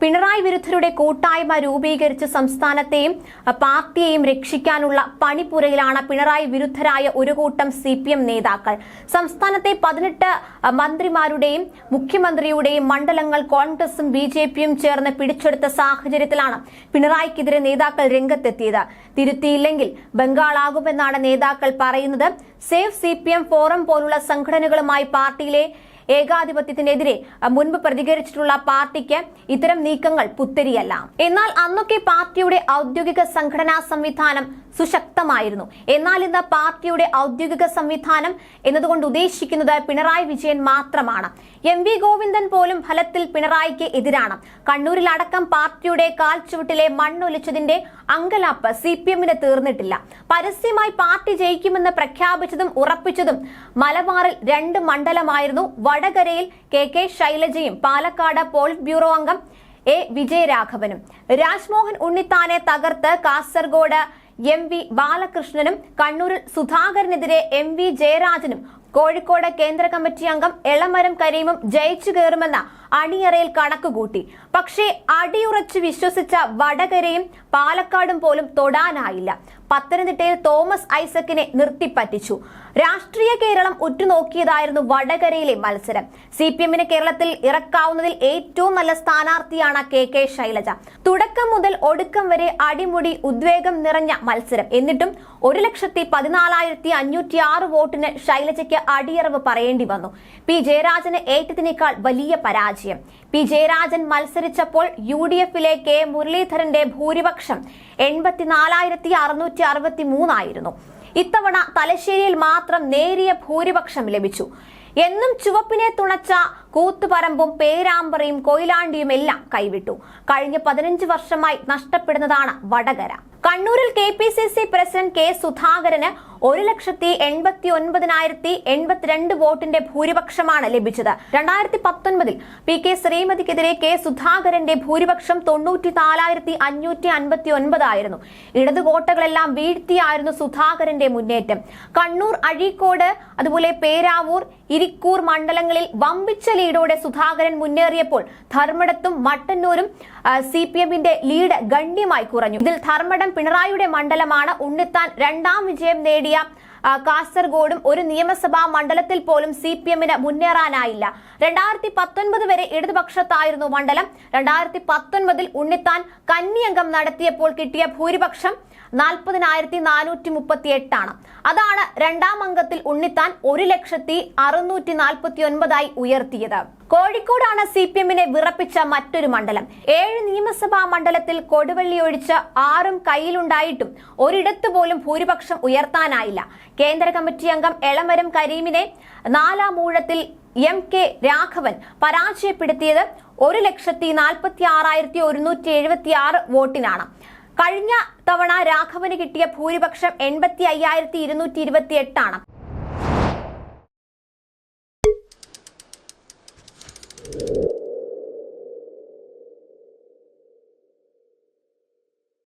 പിണറായി വിരുദ്ധരുടെ കൂട്ടായ്മ രൂപീകരിച്ച് സംസ്ഥാനത്തെയും പാർട്ടിയെയും രക്ഷിക്കാനുള്ള പണിപ്പുരയിലാണ് പിണറായി വിരുദ്ധരായ ഒരു കൂട്ടം സി പി എം നേതാക്കൾ. സംസ്ഥാനത്തെ പതിനെട്ട് മന്ത്രിമാരുടെയും മുഖ്യമന്ത്രിയുടെയും മണ്ഡലങ്ങൾ കോൺഗ്രസും ബി ജെ പിയും ചേർന്ന് പിടിച്ചെടുത്ത സാഹചര്യത്തിലാണ് പിണറായിക്കെതിരെ നേതാക്കൾ രംഗത്തെത്തിയത്. തിരുത്തിയില്ലെങ്കിൽ ബംഗാളാകുമെന്നാണ് നേതാക്കൾ പറയുന്നത്. സേഫ് സി ഫോറം പോലുള്ള സംഘടനകളുമായി പാർട്ടിയിലെ ഏകാധിപത്യത്തിനെതിരെ മുൻപ് പ്രതികരിച്ചിട്ടുള്ള പാർട്ടിക്ക് ഇത്തരം നീക്കങ്ങൾ പുത്തരിയല്ല. എന്നാൽ അന്നൊക്കെ പാർട്ടിയുടെ ഔദ്യോഗിക സംഘടനാ സംവിധാനം സുശക്തമായിരുന്നു. എന്നാൽ ഇന്ന് പാർട്ടിയുടെ ഔദ്യോഗിക സംവിധാനം എന്നതുകൊണ്ട് ഉദ്ദേശിക്കുന്നത് പിണറായി വിജയൻ മാത്രമാണ്. എം വി ഗോവിന്ദൻ പോലും ഫലത്തിൽ പിണറായിക്ക് എതിരാണ്. കണ്ണൂരിലടക്കം പാർട്ടിയുടെ കാൽച്ചുവട്ടിലെ മണ്ണൊലിച്ചതിന്റെ അങ്കലാപ്പ് സി പി എമ്മിന് തീർന്നിട്ടില്ല. പരസ്യമായി പാർട്ടി ജയിക്കുമെന്ന് പ്രഖ്യാപിച്ചതും ഉറപ്പിച്ചതും മലബാറിൽ രണ്ട് മണ്ഡലമായിരുന്നു. വടകരയിൽ കെ കെ ശൈലജയും പാലക്കാട് പോളിറ്റ് ബ്യൂറോ അംഗം എ വിജയരാഘവനും. രാജ്മോഹൻ ഉണ്ണിത്താനെ തകർത്ത് കാസർഗോഡ് എം വി ബാലകൃഷ്ണനും കണ്ണൂരിൽ സുധാകരനെതിരെ എം വി ജയരാജനും കോഴിക്കോട് കേന്ദ്ര കമ്മിറ്റി അംഗം എളമരം കരീമും ജയിച്ചു കയറുമെന്ന അണിയറയിൽ കണക്കുകൂട്ടി. പക്ഷേ അടിയുറച്ച് വിശ്വസിച്ച വടകരയും പാലക്കാടും പോലും തൊടാനായില്ല. പത്തനംതിട്ടയിൽ തോമസ് ഐസക്കിനെ നിർത്തിപ്പറ്റിച്ചു. രാഷ്ട്രീയ കേരളം ഉറ്റുനോക്കിയതായിരുന്നു വടകരയിലെ മത്സരം. സി പി എമ്മിന് കേരളത്തിൽ ഇറക്കാവുന്നതിൽ ഏറ്റവും നല്ല സ്ഥാനാർത്ഥിയാണ് കെ കെ ശൈലജ. തുടക്കം മുതൽ ഒടുക്കം വരെ അടിമുടി ഉദ്വേഗം നിറഞ്ഞ മത്സരം. എന്നിട്ടും ഒരു ലക്ഷത്തി പതിനാലായിരത്തി അഞ്ഞൂറ്റി ആറ് വോട്ടിന് ശൈലജയ്ക്ക് അടിയറവ് പറയേണ്ടി വന്നു. പി ജയരാജന് ഏറ്റതിനേക്കാൾ വലിയ പരാജയം. പി ജയരാജൻ മത്സരിച്ചപ്പോൾ യു ഡി എഫിലെ കെ മുരളീധരന്റെ ഭൂരിപക്ഷം എൺപത്തിനാലായിരത്തി അറുന്നൂറ്റി അറുപത്തി മൂന്നായിരുന്നു ഇത്തവണ തലശ്ശേരിയിൽ മാത്രം നേരിയ ഭൂരിപക്ഷം ലഭിച്ചു. എന്നും ചുവപ്പിനെ തുണച്ച കൂത്തുപറമ്പും പേരാമ്പറയും കൊയിലാണ്ടിയും എല്ലാം കൈവിട്ടു. കഴിഞ്ഞ പതിനഞ്ച് വർഷമായി നഷ്ടപ്പെടുന്നതാണ് വടകര. കണ്ണൂരിൽ K P C C president K സുധാകരന് ഒരു ലക്ഷത്തി എൺപത്തി ഒൻപതിനായിരത്തി എൺപത്തിരണ്ട് വോട്ടിന്റെ ഭൂരിപക്ഷമാണ് ലഭിച്ചത്. രണ്ടായിരത്തി പത്തൊൻപതിൽ പി കെ ശ്രീമതിക്കെതിരെ കെ സുധാകരന്റെ ഭൂരിപക്ഷം തൊണ്ണൂറ്റി നാലായിരത്തി അഞ്ഞൂറ്റി അൻപത്തി ഒൻപതായിരുന്നു ഇടതു വീഴ്ത്തിയായിരുന്നു സുധാകരന്റെ മുന്നേറ്റം. കണ്ണൂർ അഴീക്കോട് അതുപോലെ പേരാവൂർ ഇരിക്കൂർ മണ്ഡലങ്ങളിൽ വമ്പിച്ച ലീഡോടെ സുധാകരൻ മുന്നേറിയപ്പോൾ ധർമ്മടത്തും മട്ടന്നൂരും സി പി എമ്മിന്റെ ലീഡ് ഗണ്യമായി കുറഞ്ഞു. ഇതിൽ ധർമ്മടം പിണറായിയുടെ മണ്ഡലമാണ് ഉണ്ണിത്താൻ രണ്ടാം വിജയം നേടിയ കാസർഗോഡും ഒരു നിയമസഭാ മണ്ഡലത്തിൽ പോലും സി പി എമ്മിന് മുന്നേറാനായില്ല. രണ്ടായിരത്തി പത്തൊൻപത് വരെ ഇടതുപക്ഷത്തായിരുന്നു മണ്ഡലം. രണ്ടായിരത്തി പത്തൊൻപതിൽ ഉണ്ണിത്താൻ കന്നിയംഗം നടത്തിയപ്പോൾ കിട്ടിയ ഭൂരിപക്ഷം നാൽപ്പതിനായിരത്തി നാനൂറ്റി മുപ്പത്തി എട്ടാണ് അതാണ് രണ്ടാം അംഗത്തിൽ ഉണ്ണിത്താൻ ഒരു ലക്ഷത്തി അറുന്നൂറ്റി നാൽപ്പത്തി ഒൻപതായി ഉയർത്തിയത്. കോഴിക്കോടാണ് സി പി എമ്മിനെ വിറപ്പിച്ച മറ്റൊരു മണ്ഡലം. ഏഴ് നിയമസഭാ മണ്ഡലത്തിൽ കൊടുവള്ളി ഒഴിച്ച് ആറും കയ്യിലുണ്ടായിട്ടും ഒരിടത്ത് പോലും ഭൂരിപക്ഷം ഉയർത്താനായില്ല. കേന്ദ്ര കമ്മിറ്റി അംഗം എളമരം കരീമിനെ നാലാം ഊഴത്തിൽ എം കെ രാഘവൻ പരാജയപ്പെടുത്തിയത് ഒരു ലക്ഷത്തി നാൽപ്പത്തി ആറായിരത്തി ഒരുന്നൂറ്റി എഴുപത്തി ആറ് വോട്ടിനാണ്. കഴിഞ്ഞ തവണ രാഘവന് കിട്ടിയ ഭൂരിപക്ഷം എൺപത്തി അയ്യായിരത്തി ഇരുന്നൂറ്റി ഇരുപത്തി എട്ടാണ്